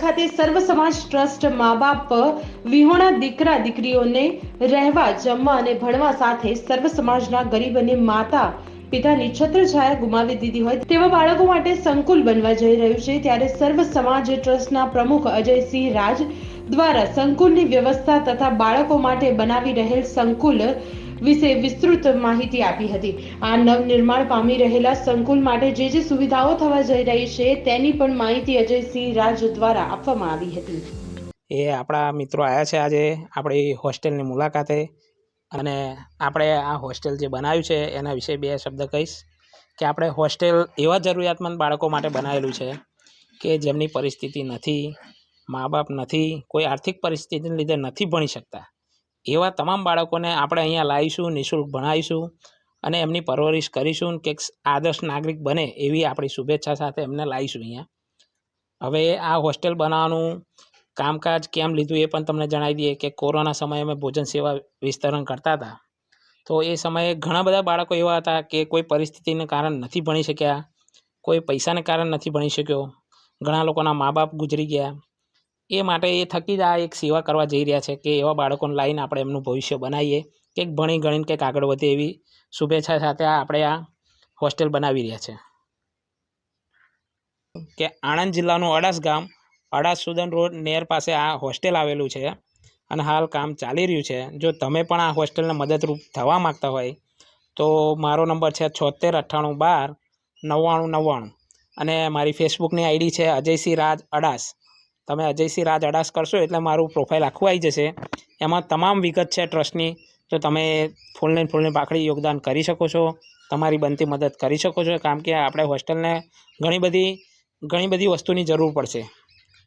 ખાતે સર્વ સમાજ ટ્રસ્ટ મા બાપ વિહોણા દીકરા દીકરીઓને રહેવા, જમવા અને ભણવા સાથે સર્વ સમાજના ગરીબ અને માતા પિતાની છત્રછાયા ગુમાવી દીધી હોય તેવા બાળકો માટે સંકુલ બનવા જઈ રહ્યું છે. ત્યારે સર્વ સમાજ ટ્રસ્ટના પ્રમુખ અજયસિંહ રાજ દ્વારા સંકુલની વ્યવસ્થા તથા બાળકો માટે બનાવી રહેલ સંકુલ વિશે વિસ્તૃત માહિતી આપી હતી. આ નવનિર્માણ પામી રહેલા સંકુલ માટે જે જે સુવિધાઓ થવા જઈ રહી છે, તેની પણ માહિતી અજયસિંહ રાજ દ્વારા આપવામાં આવી હતી. એ આપણા મિત્રો આવ્યા છે આજે આપણી હોસ્ટેલની મુલાકાતે અને આપણે આ હોસ્ટેલ જે બનાવ્યું છે, એના વિશે બે શબ્દ કહીશ. કે આપણે હોસ્ટેલ એવા જરૂરિયાતમંદ બાળકો માટે બનાવેલું છે કે જેમની પરિસ્થિતિ નથી, મા બાપ નથી, કોઈ આર્થિક પરિસ્થિતિને લીધે નથી ભણી શકતા. એવા તમામ બાળકોને આપણે અહીંયા લાવીશું, નિઃશુલ્ક ભણાવીશું અને એમની પરવરિશ કરીશું કે આદર્શ નાગરિક બને એવી આપણી શુભેચ્છા સાથે એમને લાવીશું અહીંયા. હવે આ હોસ્ટેલ બનાવવાનું કામકાજ કેમ લીધું એ પણ તમને જણાવી દઈએ કે કોરોના સમયે અમે ભોજન સેવા વિસ્તરણ કરતા હતા. તો એ સમયે ઘણા બધા બાળકો એવા હતા કે કોઈ પરિસ્થિતિને કારણ નથી ભણી શક્યા, કોઈ પૈસાને કારણ નથી ભણી શક્યો, ઘણા લોકોના મા બાપ ગુજરી ગયા એ માટે એ થકી જ આ એક સેવા કરવા જઈ રહ્યા છે કે એવા બાળકોને લાઈને આપણે એમનું ભવિષ્ય બનાવીએ. કંઈક ભણી ગણીને કંઈક આગળ વધે એવી શુભેચ્છા સાથે આપણે આ હોસ્ટેલ બનાવી રહ્યા છે. કે આણંદ જિલ્લાનું અડાસ ગામ, અડાસ સુદન રોડ નેર પાસે આ હોસ્ટેલ આવેલું છે અને હાલ કામ ચાલી રહ્યું છે. જો તમે પણ આ હોસ્ટેલને મદદરૂપ થવા માગતા હોય તો મારો નંબર છે છોતેર અઠ્ઠાણું બાર નવ્વાણું નવ્વાણું અને મારી ફેસબુકની આઈડી છે અજયસિંહ રાજ અડાસ. તમે અજયસિંહ રાજ અડાસ કરશો એટલે મારું પ્રોફાઇલ આખું આવી જશે. એમાં તમામ વિગત છે ટ્રસ્ટની તો તમે ફૂલને ફૂલને પાખડી યોગદાન કરી શકો છો, તમારી બનતી મદદ કરી શકો છો કારણ કે આપણે હોસ્ટેલને ઘણી બધી ઘણી બધી વસ્તુની જરૂર પડશે.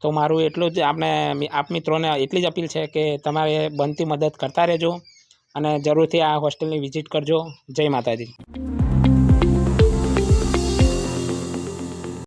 તો મારું એટલું જ આપણે આપ મિત્રોને એટલી જ અપીલ છે કે તમારે બનતી મદદ કરતા રહેજો અને જરૂરથી આ હોસ્ટેલની વિઝિટ કરજો. જય માતાજી.